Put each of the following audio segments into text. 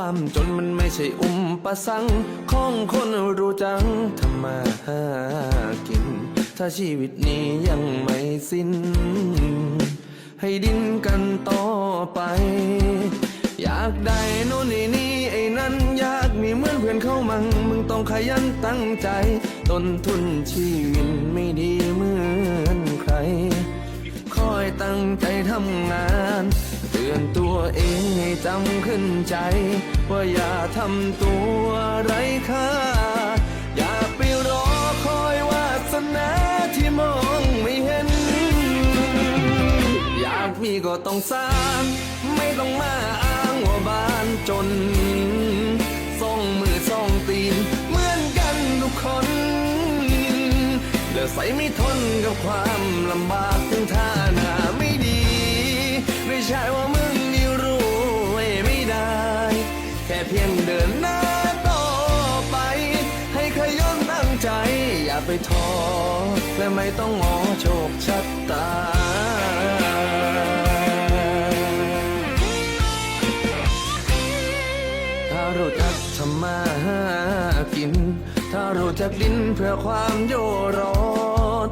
ความจนมันไม่ใช่อุมประสังของคนรู้จังทำมาหากิน ถ้าชีวิตนี้ยังไม่สิ้น ให้ดิ้นกันต่อไป อยากได้โน่นนี่นี่ไอ้นั่นอยากมีเหมือนเพื่อนเข้ามัง มึงต้องขยันตั้งใจ ต้นทุนชีวิตไม่ดีเหมือนใคร คอยตั้งใจทำงาน ตัวเองให้จำขึ้นใจ ว่าอย่าทำตัวไร้ค่า อย่าไปรอคอยวาสนาที่มองไม่เห็น อยากมีก็ต้องสร้าง ไม่ต้องมาอ้างว่าบ้านจนสองมือสองตีน เหมือนกันทุกคนเดือใส่ไม่ทนกับความลำบาก ไปท้อและไม่ต้องงอโชคชะตา ถ้ารู้จักทำมาหากิน ถ้ารู้จักดิ้นเพื่อความโยรอด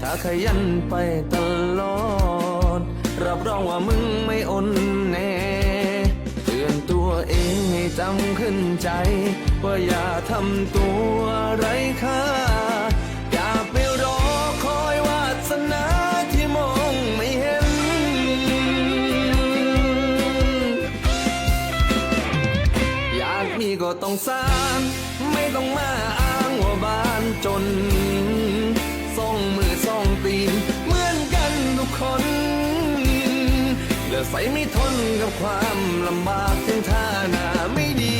ถ้าขยันไปตลอด รับรองว่ามึงไม่อนแน่เตือนตัวเองให้จำขึ้นใจ ว่าอย่าทำตัวไร้ค่า กมีก็ต้องสร้าง ไม่ต้องมาอ้างว่าบ้านจนสองมือสองตีนเหมือนกันทุกคนเหลือใส่ไม่ทนกับความลำบากถึงท่าหน้าไม่ดี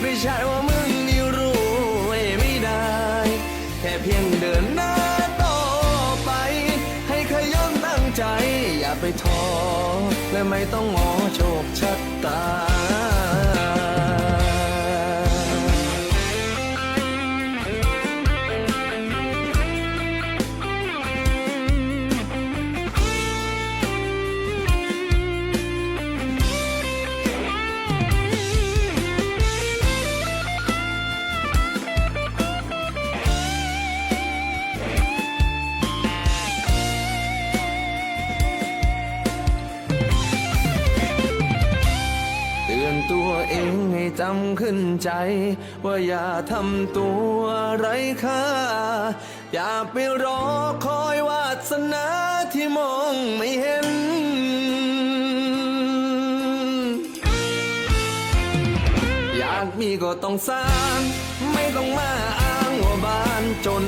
ไม่ใช่ว่ามึงนี่รู้ไม่ได้ แค่เพียงเดินหน้าต่อไป ให้ขยันตั้งใจ อย่าไปท้อและไม่ต้องงอโชคชะตาำขึ้นใจ ว่าอย่าทำตัวไร้ค่า อย่าไปรอคอยวาสนาที่มองไม่เห็นอยากมีก็ต้องสร้าง ไม่ต้องมาอ้างว่าบ้านจน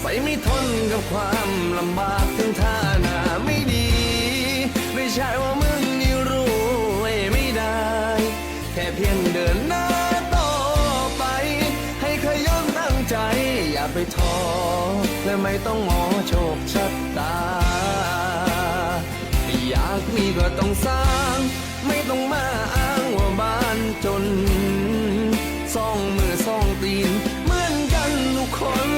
ใส่ไม่ทนกับความลำบากถึงท่าหน้าไม่ดี ไม่ใช่ว่ามึงนี่รู้ไม่ได้ แค่เพียงเดินหน้าต่อไป ให้ขยันตั้งใจ อย่าไปท้อและไม่ต้องงอโชคชะตา อยากมีก็ต้องสร้าง ไม่ต้องมาอ้างว่าบ้านจนสองมือสองตีน เหมือนกันทุกคน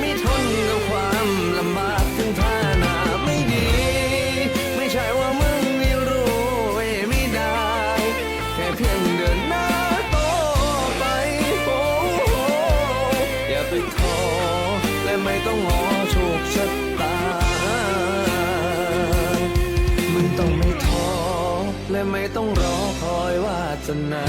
ไม่ทนกับความลำบากถึงท่านาไม่ดี ไม่ใช่ว่ามึงนี่รู้ไม่ได้ แค่เพียงเดินหน้าต่อไปโอ้โหอย่าไปท้อและไม่ต้องงอโชคชะตา มึงต้องไม่ท้อและไม่ต้องรอคอยวาสนา